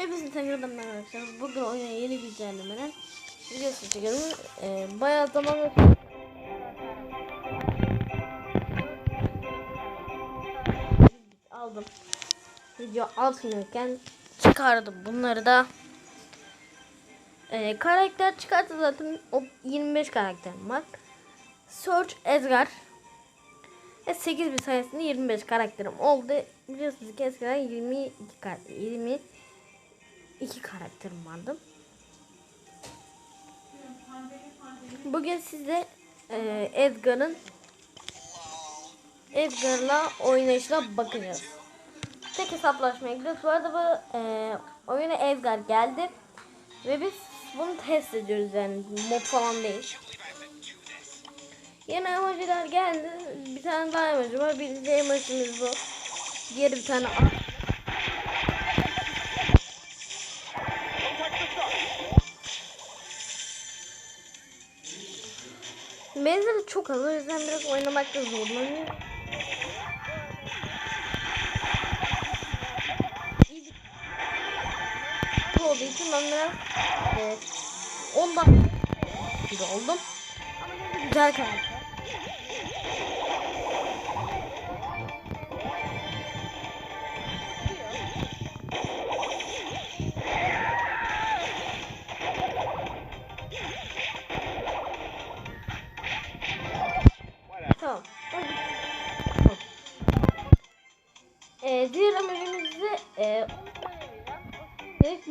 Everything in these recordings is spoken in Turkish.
Hepinizi tekrardan ben arkadaşlar. Bugün oyuna yeni bir güncellemeler videosu çekiyorum. Ee, bayağı zaman ötürü. Aldım. Video atmıyorken çıkardım bunları da. Ee, karakter çıkarttı zaten o 25 karakterim var. Search Edgar. E, 8000 sayesinde 25 karakterim oldu. Biliyorsunuz ki eskiden 22 karakter, 20 iki karakterim vardı. Bugün size e, Edgar'ın Edgar'la oynayışla bakacağız. Tek hesaplaşmaya gidiyoruz. Bu arada bu e, oyuna Edgar geldi. Ve biz bunu test ediyoruz yani mod falan değil. Yeni emojiler geldi. Bir tane daha emoji var. Birinci emojimiz bu. Diğeri bir tane at. Benzeri çok az. O yüzden biraz oynamakta zorlanıyor. Bir olduğu için ben biraz evet, ondan gibi oldum. Ama güzel karakter.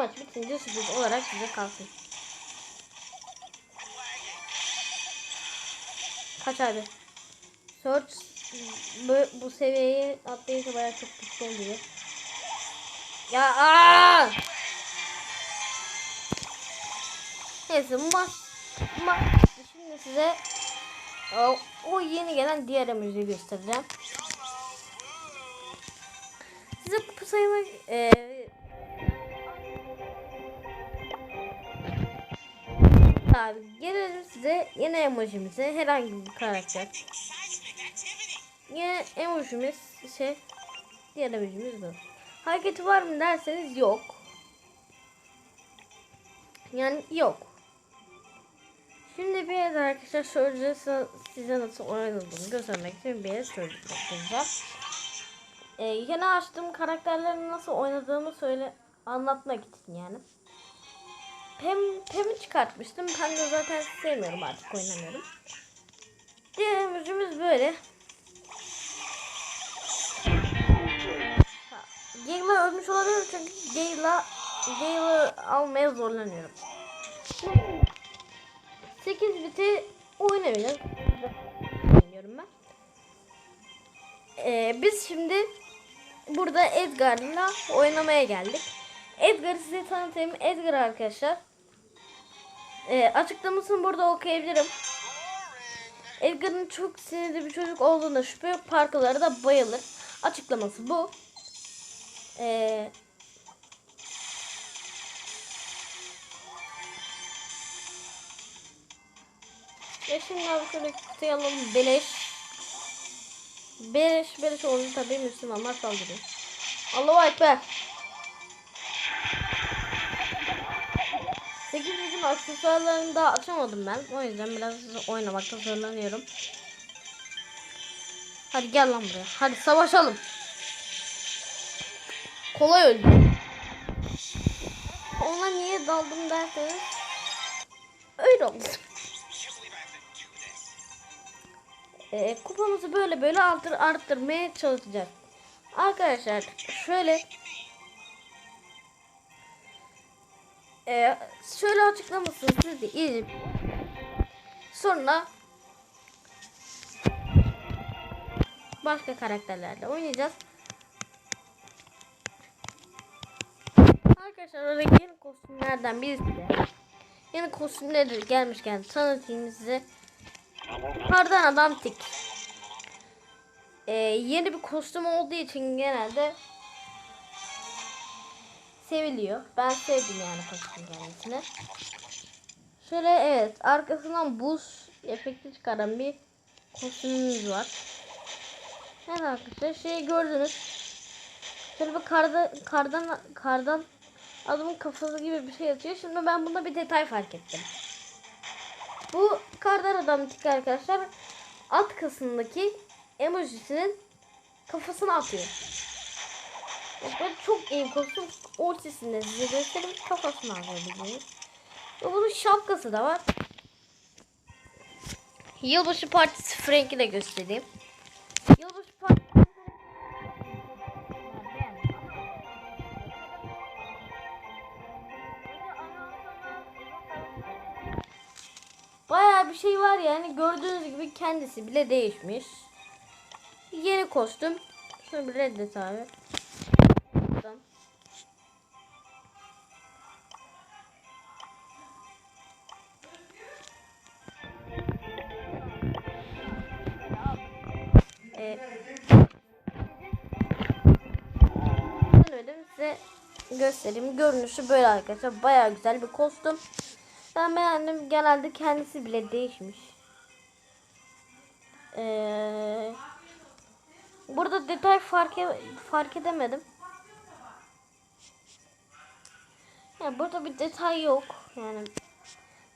Maç bitince sürpriz olarak size kalsın. Kaç abi? Search bu, bu seviyeyi atlayınca bayağı çok güçlü oluyor. Ya aa! Neyse maç, maç şimdi size o, o yeni gelen diğer emojiyi göstereceğim. Size bu sayımı e, Abi gelelim size yeni emojimize herhangi bir karakter. Yine emojimiz şey diğer emojimiz bu. Hareketi var mı derseniz yok. Yani yok. Şimdi bir yerde arkadaşlar şöyle size nasıl oynadığını göstermek için bir yere söyleyeceğim. Ee, yeni açtığım karakterlerin nasıl oynadığımı söyle anlatmak için yani. Pem, Pem'i çıkartmıştım. Pem de zaten sevmiyorum artık oynamıyorum. Diğer emojimiz böyle. Ha, Gale'la ölmüş olabilir çünkü Gale'la Gale'ı almaya zorlanıyorum. 8 biti oynamayacağız. Oynuyorum ben. Ee, biz şimdi burada Edgar'la oynamaya geldik. Edgar'ı size tanıtayım. Edgar arkadaşlar. Ee, açıklamasını burada okuyabilirim. Edgar'ın çok sinirli bir çocuk olduğunda şüphe yok. Parkalara da bayılır. Açıklaması bu. Ee, Ve şimdi abi şöyle kutuyu alalım. Beleş. Beleş beleş olunca tabii Müslümanlar saldırıyor. Allahu Ekber. Aksesuarlarını daha açamadım ben. O yüzden biraz oynamakta zorlanıyorum. Hadi gel lan buraya. Hadi savaşalım. Kolay öldü. Ona niye daldım derseniz öyle oldu. Ee, kupamızı böyle böyle arttır, arttırmaya çalışacağız. Arkadaşlar şöyle Ee, şöyle açıklamasını siz de sonra başka karakterlerle oynayacağız. Arkadaşlar oradaki yeni kostümlerden birisi de yeni kostümleri gelmişken tanıtayım size. Kardan adam tik. Ee, yeni bir kostüm olduğu için genelde seviliyor. Ben sevdim yani kostüm gelmesini. Şöyle evet arkasından buz efekti çıkaran bir kostümümüz var. Evet arkadaşlar şeyi gördünüz. Şöyle bir karda, kardan kardan adamın kafası gibi bir şey atıyor. Şimdi ben bunda bir detay fark ettim. Bu kardar adam tiki arkadaşlar at kasındaki emojisinin kafasına atıyor. Böyle çok iyi kostüm ultisinde size göstereyim kafasına alabileceğiniz. Ve bunun şapkası da var. Yılbaşı partisi Frank'i de göstereyim. Yılbaşı partisi Bayağı bir şey var yani gördüğünüz gibi kendisi bile değişmiş. Yeni kostüm. Şunu bir reddet abi. Ee, Söyledim size göstereyim. Görünüşü böyle arkadaşlar. Bayağı güzel bir kostüm. Ben beğendim. Genelde kendisi bile değişmiş. Ee, burada detay fark, e- fark edemedim. Yani burada bir detay yok. Yani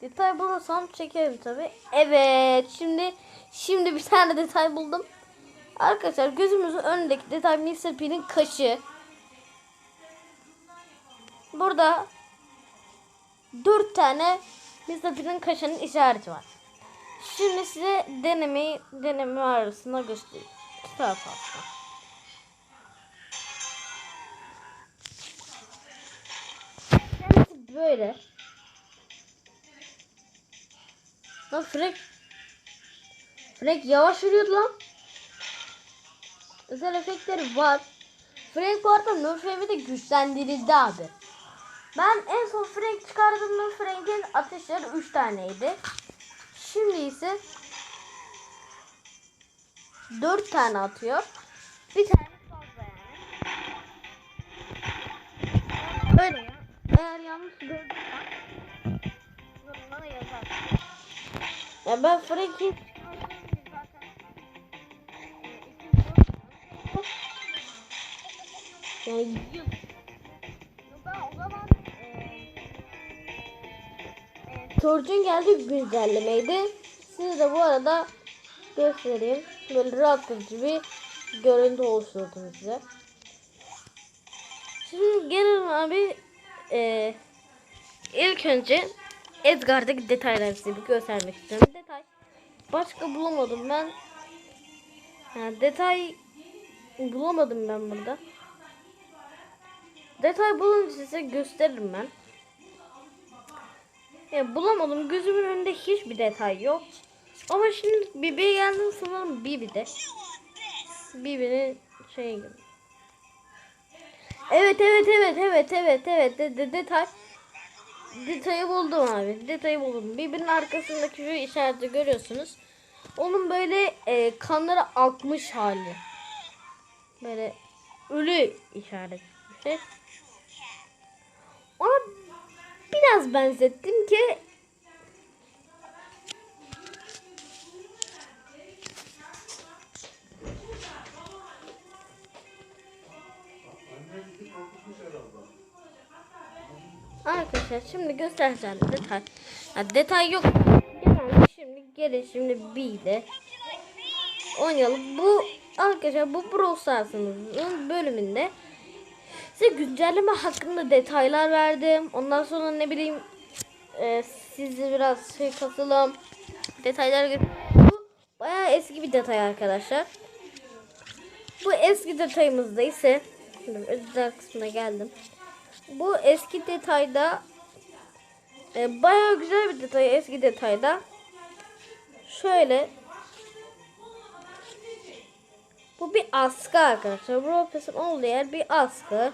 detay bulursam çekerim tabi. Evet. Şimdi şimdi bir tane detay buldum. Arkadaşlar gözümüzün önündeki detay Mr. P'nin kaşı. Burada dört tane Mr. P'nin kaşının işareti var. Şimdi size denemeyi deneme arasında göstereyim. Taraf aslında. Kendisi böyle. Lan Frank Frank yavaş yürüyordu lan. Özel efektleri var. Frank bu arada Nerf'e de güçlendirildi abi. Ben en son Frank çıkardığımda Frank'in ateşleri 3 taneydi. Şimdi ise 4 tane atıyor. Bir tane fazla yani. Öyle ya. Eğer yanlış yazar. Ya ben Frank'in yani zaman Torcun geldi güncellemeydi. Size de bu arada göstereyim. Böyle rahatlatıcı bir görüntü oluşturdum size. Şimdi gelin abi e, ilk önce Edgar'daki detayları size bir göstermek istiyorum. Detay başka bulamadım ben. Yani detay bulamadım ben burada. Detay bulunca size gösteririm ben. Ya bulamadım. Gözümün önünde hiçbir detay yok. Ama şimdi Bibi'ye geldim sanırım Bibi'de. Bibi'nin şey gibi. Evet evet evet evet evet evet de, de, detay. Detayı buldum abi. Detayı buldum. Bibi'nin arkasındaki şu işareti görüyorsunuz. Onun böyle e, kanları akmış hali. Böyle ölü işaret bir şey. Ona biraz benzettim ki Arkadaşlar şimdi göstereceğim detay. Ha, detay yok. Genelde şimdi gelin şimdi bir de oynayalım. Bu arkadaşlar bu Brawl Stars'ımızın bölümünde size güncelleme hakkında detaylar verdim. Ondan sonra ne bileyim e, sizi biraz şey katılım detaylar Bu bayağı eski bir detay arkadaşlar. Bu eski detayımızda ise özel kısmına geldim. Bu eski detayda e, bayağı güzel bir detay eski detayda. Şöyle bu bir askı arkadaşlar. Brawl olduğu yer bir askı.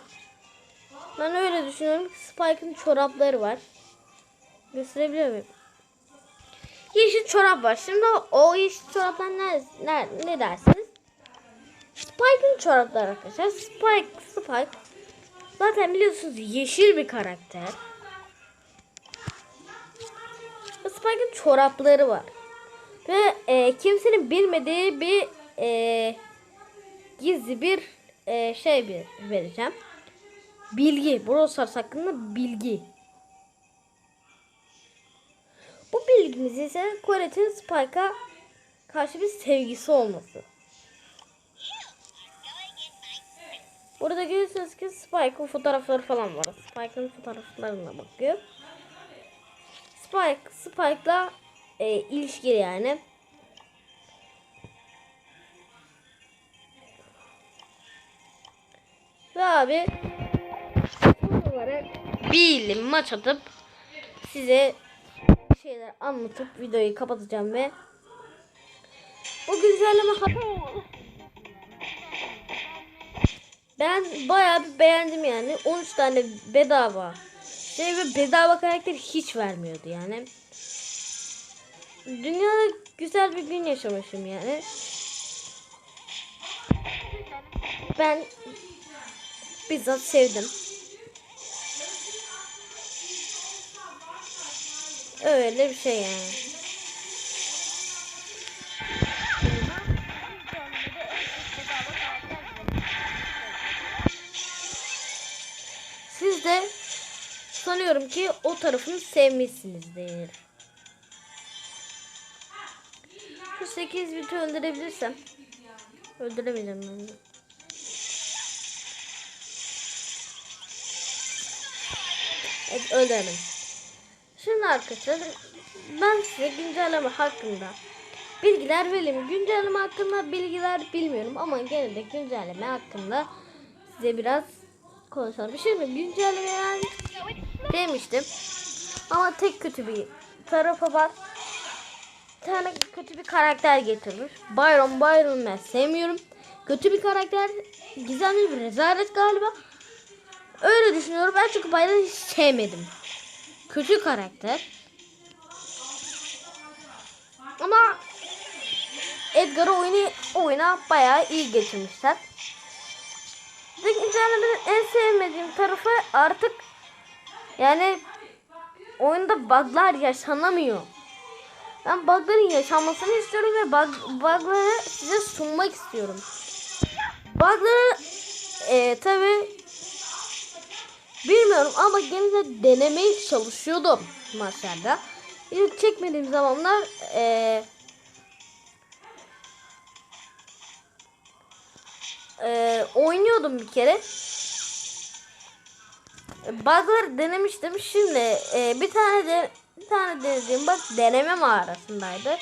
Ben öyle düşünüyorum ki Spike'ın çorapları var. Gösterebiliyor muyum? Yeşil çorap var. Şimdi o, yeşil çoraplar ne, ne, ne dersiniz? Spike'ın çorapları arkadaşlar. Spike, Spike. Zaten biliyorsunuz yeşil bir karakter. Spike'ın çorapları var. Ve e, kimsenin bilmediği bir e, gizli bir e, şey bir vereceğim. bilgi. Brawl Stars hakkında bilgi. Bu bilgimiz ise Colette'in Spike'a karşı bir sevgisi olması. Burada görüyorsunuz ki Spike'ın fotoğrafları falan var. Spike'ın fotoğraflarına bakıyor. Spike, Spike'la e, ilişkili yani. Ve abi son olarak bir maç atıp size şeyler anlatıp videoyu kapatacağım ve bu güncelleme hata ben bayağı bir beğendim yani. 13 tane bedava. Şey ve bedava karakter hiç vermiyordu yani. Dünyada güzel bir gün yaşamışım yani. Ben bizzat sevdim. Öyle bir şey yani. Siz de sanıyorum ki o tarafını sevmişsinizdir. Şu 8 biti öldürebilirsem. Öldüremeyeceğim ben de. Evet öldürelim. Şimdi arkadaşlar ben size güncelleme hakkında bilgiler vereyim. Güncelleme hakkında bilgiler bilmiyorum ama gene de güncelleme hakkında size biraz konuşalım. Şimdi güncelleme ben demiştim. Ama tek kötü bir tarafı var. Bir tane kötü bir karakter getirmiş. Byron Byron ben sevmiyorum. Kötü bir karakter. Gizemli bir rezalet galiba. Öyle düşünüyorum. Ben çünkü Byron'ı hiç sevmedim. Kötü karakter. Ama Edgar'ı oyunu, oyuna bayağı iyi geçirmişler. Güncellemenin en sevmediğim tarafı artık yani oyunda bug'lar yaşanamıyor. Ben bug'ların yaşanmasını istiyorum ve bug, bug'ları size sunmak istiyorum. Bug'ları e, tabi bilmiyorum ama gene de denemeye çalışıyordum maçlarda. İlk çekmediğim zamanlar e, e, oynuyordum bir kere. Bug'ları denemiştim. Şimdi e, bir tane de bir tane denediğim bak deneme mağarasındaydı.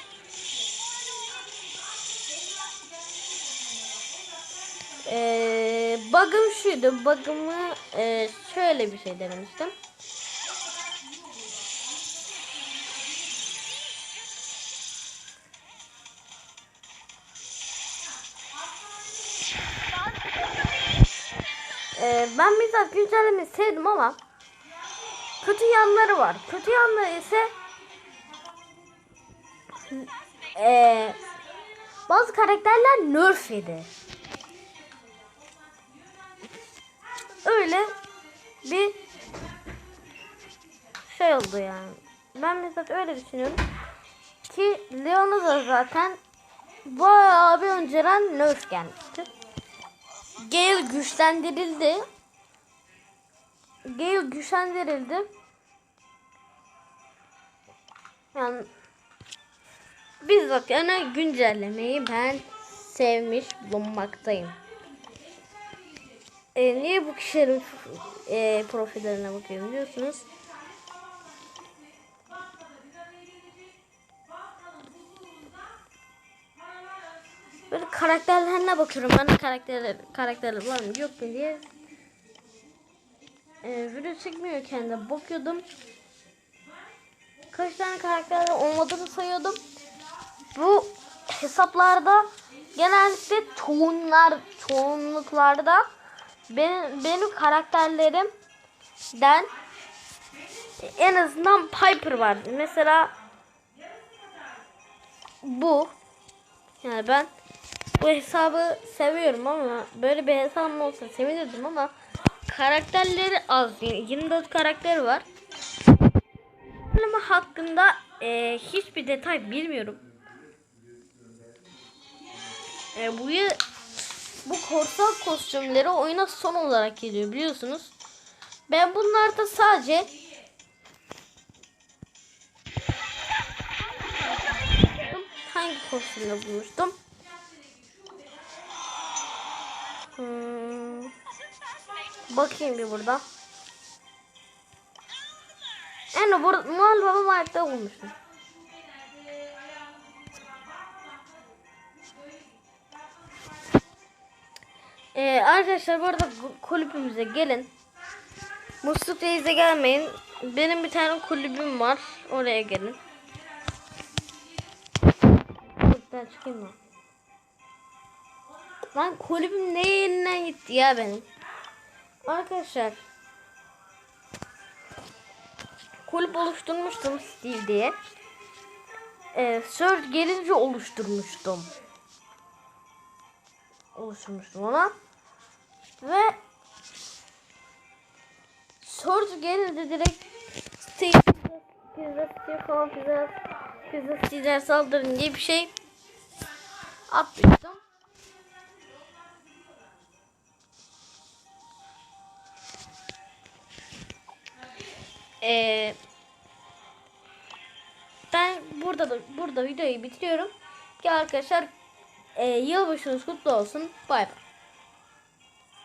E, bug'ım şuydu. Bug'ımı e, şöyle bir şey denemiştim. Ee, ben bizzat güncellemeyi sevdim ama kötü yanları var. Kötü yanları ise ee, bazı karakterler nerf yedi. Öyle bir şey oldu yani. Ben bizzat öyle düşünüyorum. Ki Leon'a da zaten bayağı bir önceden nerf gelmişti. Gale güçlendirildi. Gale güçlendirildi. Yani bizzat yani güncellemeyi ben sevmiş bulunmaktayım. E, niye bu kişilerin e, profillerine bakıyorum diyorsunuz. Böyle karakterlerine bakıyorum. Ben de karakterler, karakterler var mı yok mu diye. Ee, video çekmiyor kendi bakıyordum. Kaç tane karakterler olmadığını sayıyordum. Bu hesaplarda genellikle çoğunlar çoğunluklarda benim, benim karakterlerimden en azından Piper var. Mesela bu yani ben bu hesabı seviyorum ama böyle bir hesabım olsa sevinirdim ama karakterleri az. Yani 24 karakter var. Ama hakkında e, hiçbir detay bilmiyorum. E, bu bu korsan kostümleri oyuna son olarak geliyor biliyorsunuz. Ben bunlarda sadece hangi kostümle bulmuştum? Hmm. Bakayım bir burada. Yani burada Noel Baba Mart'ta bulmuştum. Ee, arkadaşlar bu arada kulübümüze gelin. Musluk Reis'e gelmeyin. Benim bir tane kulübüm var. Oraya gelin. Kulüpten çıkayım mı? Lan kulübüm ne yerinden gitti ya benim. Arkadaşlar. Kulüp oluşturmuştum Steve diye. Ee, Surge gelince oluşturmuştum. Oluşturmuştum ona. Ve Surge gelince direkt pizza Steve falan pizza pizza Steve'ler saldırın diye bir şey atmıştım. Ee, ben burada da burada videoyu bitiriyorum. Ki arkadaşlar e, yılbaşınız kutlu olsun. Bay bay.